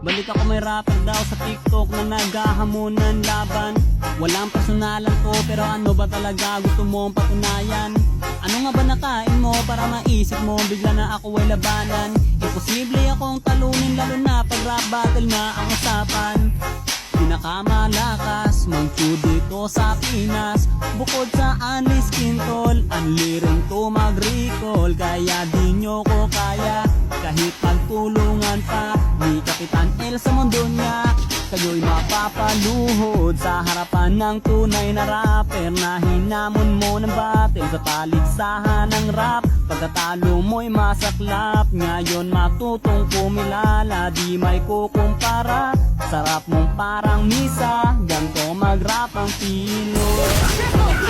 Balik ako may rapper daw sa TikTok na naghahamon ng laban. Walang personalan to pero ano ba talaga gusto mong patunayan? Ano nga ba nakain mo para maisip mo? Bigla na ako ay labanan. Imposible akong talunin lalo na pag rap battle nga ang usapan. Pinakamalakas, mangchu dito sa Pinas. Bukod sa Anis Quintol, anli rin to mag-recall. Kaya di nyo ko kaya, Kapitan El sa mundo niya Kayo'y mapapaluhod sa harapan ng tunay na rapper Na hinamon mo ng battle sa paligsahan ng rap Pagkatalo mo'y masaklap Ngayon matutong kumilala Di may kukumpara Sarap mong parang misa Ganto mag-rap ang Pino Triple kill! Mania